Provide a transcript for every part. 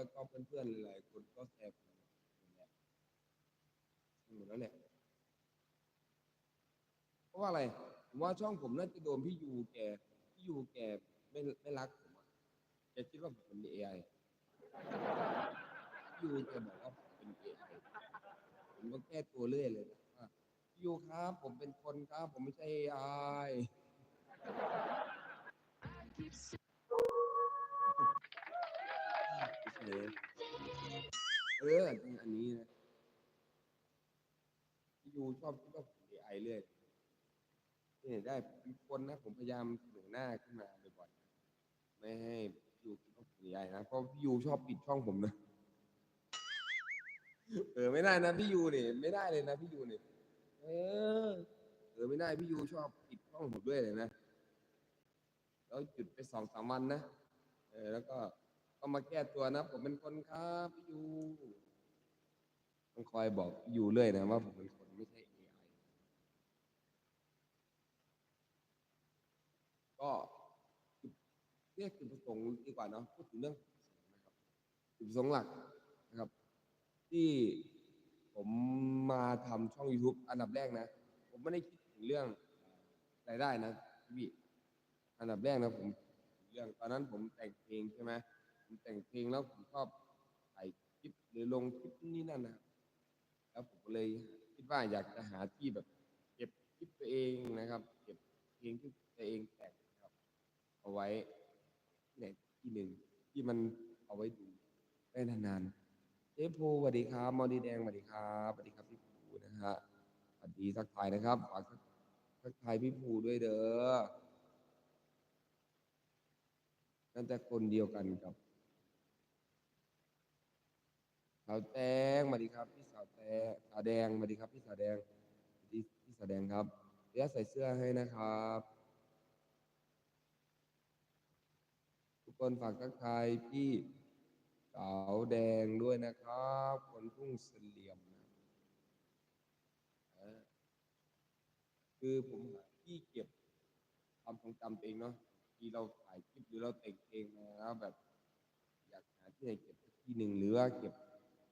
แล้วก็เพื่อนๆหลายๆคนก็แชร์ผมอย่างเงี้ยหมดแล้วแหละเพราะว่าอะไรผมว่าช่องผมน่าจะโดนพี่ยูแกพี่ยูแกไม่ไม่รักผมอะแกคิดว่าผมเป็นเอไอพี่ยูแกบอกว่าผมเป็นเอไอผมก็แก้ตัวเรื่อยเลยว่าพี่ยูครับ ผมเป็นคนครับ ผมไม่ใช่เอไอ เออเออ อันนี้นะพี่ยูชอบคิดว่าผม AI เรื่อยนี่ได้คนนะ ผมพยายามเสนอหน้าขึ้นมาบ่อยๆไม่ให้พี่ยูคิดว่าผม AI นะเพราะพี่ยูชอบปิดช่องผมนะเออไม่ได้นะพี่ยูเนี่ยไม่ได้เลยนะพี่ยูเนี่ยเออ เออไม่ได้พี่ยูชอบปิดช่องผมด้วยเลยนะแล้วจุดไปสองสามวันนะ เออแล้วก็ ก็มาแก้ตัวนะ ผมเป็นคนครับพี่ยูต้องคอยบอกพี่ยูเรื่อยนะว่าผมเป็นคนไม่ใช่ AI ก็เรียกจุดประสงค์ดีกว่าเนาะพูดถึงเรื่องสงค์นะครับจุดประสงค์หลักนะครับ ที่ผมมาทำช่อง YouTube อันดับแรกนะ ผมไม่ได้คิดถึงเรื่องรายได้นะพี่อันดับแรกนะผมเรื่องตอนนั้นผมแต่งเพลงใช่ไหม ผมแต่งเพลงแล้วผมชอบถ่ายคลิปหรือลงคลิปนี่นั่นนะครับแล้วผมก็เลยคิดว่าอยากจะหาที่แบบ เก็บคลิปตัวเองนะครับ เก็บเพลงที่ตัวเองแต่งนะครับ เอาไว้ที่ไหนที่หนึ่งที่มันเอาไว้ดูได้นานๆเจ๊ภูสวัสดีครับมอดีแดงสวัสดีครับสวัสดีครับพี่ภูนะฮะสวัสดีทักทายนะครับฝากทักทายพี่ภูด้วยเด้อนั่นแต่คนเดียวกันกับสาวแตงสวัสดีครับ พี่สาวแตงสาวแดงสวัสดีครับ พี่สาวแดงสวัสดีพี่สาวแดงครับเดี๋ยวใส่เสื้อให้นะครับ ทุกคนฝากทักทายพี่สาวแดงด้วยนะครับ คนทุ่งเสลี่ยมนะคือผมหาที่เก็บความทรงจำเองเนาะที่เราถ่ายคลิปหรือเราแต่งเพลงมาแล้วแบบ อยากหาที่ไหนเก็บที่หนึ่งหรือว่าเก็บ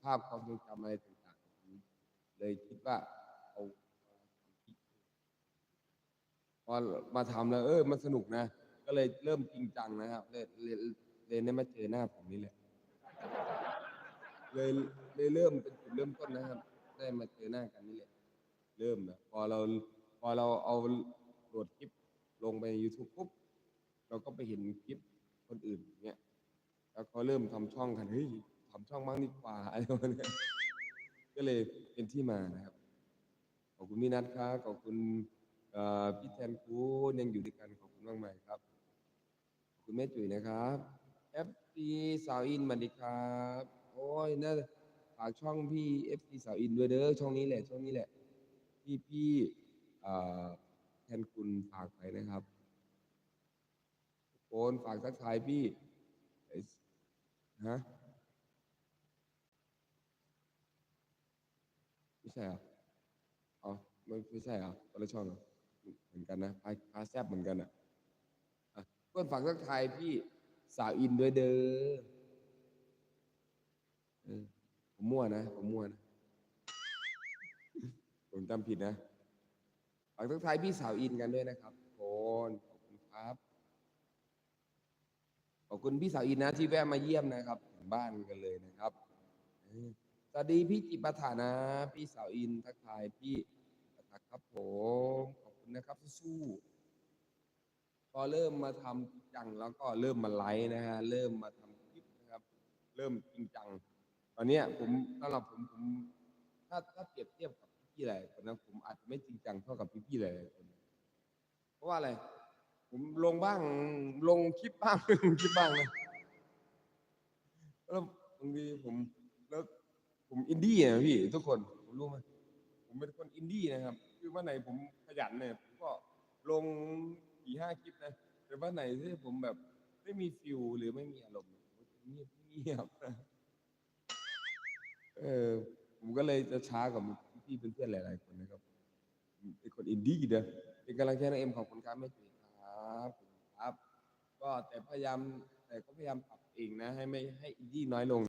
ภาพความทรงจำอะไรต่างๆเลยคิดว่าเอาพอมาทำแล้ว เออ มันสนุกนะ ก็เลยเริ่มจริงจังนะครับเลยเลยเลยได้มาเจอหน้าผมนี่แหละ เลยเลยเริ่มเป็นจุดเริ่มต้นนะครับ ได้มาเจอหน้ากันนี่แหละ เริ่มแบบพอเราพอเราเอาโหลดคลิปลงไปใน YouTube ปุ๊บเราก็ไปเห็นคลิปคนอื่นเงี้ยแล้วก็เริ่มทำช่องกันเฮ้ย ช่องบ้างดีกว่าอะไรประมาณนี้ก็เลยเป็นที่มานะครับ ขอบคุณพี่นัทครับขอบคุณพี่แทนคูยังอยู่ด้วยกันขอบคุณมากมายครับขอบคุณแม่จุ๋ยนะครับเอฟซีสาวอินสวัสดีครับโอ้ยน่าฝากช่องพี่เอฟซีสาวอินด้วยเด้อช่องนี้แหละช่องนี้แหละที่พี่แทนคุณฝากไปนะครับทุกคนฝากทักทายพี่ฮะไม่ใช่เหรออ๋อไม่ไม่ใช่เหรอคนละช่องเหรอเหมือนกันนะพาพาแซบเหมือนกันอะเพื่อนฝากทักทายพี่สาวอินด้วยเด้อผมมั่วนะผมมั่วนะผมจำผิดนะฝากทักทายพี่สาวอินกันด้วยนะครับคนขอบคุณครับขอบคุณพี่สาวอินนะที่แวะมาเยี่ยมนะครับถึงบ้านกันเลยนะครับ วัสดีพี่จิปาถานะ พี่สาวอินทักทายพี่จิปาถาครับผมขอบคุณนะครับสู้ๆพอเริ่มมาทำจังแล้วก็เริ่มมาไลฟ์นะฮะเริ่มมาทำคลิปนะครับ เริ่มจริงจังตอนเนี้ยผมสำหรับผมผม ถ้าถ้าเปรียบเทียบกับพี่ๆหลายคนนะผมอาจจะไม่จริงจังเท่ากับพี่ๆหลายคนนะเพราะว่าอะไร ผมลงบ้างลงคลิปบ้างไม่ลงคลิปบ้างนะแล้วบางทีผม ผมอินดี้นะพี่ทุกคนผมรู้ไหมผมเป็นคนอินดี้นะครับ คือวันไหนผมขยันเนี่ยผมก็ลงกี่ห้าคลิปนะแต่วันไหนที่ผมแบบไม่มีฟิลหรือไม่มีอารมณ์เงียบเงียบเออผมก็เลยจะช้ากว่าพี่เพื่อนๆหลายๆคนนะครับเป็นคนอินดี้เด้อเป็นกำลังใจนะเอ็มขอบคุณครับแม่จุ๋ยครับครับ ก็แต่พยายามแต่ก็พยายามปรับเองนะ ให้ไม่ให้อินดี้น้อยลง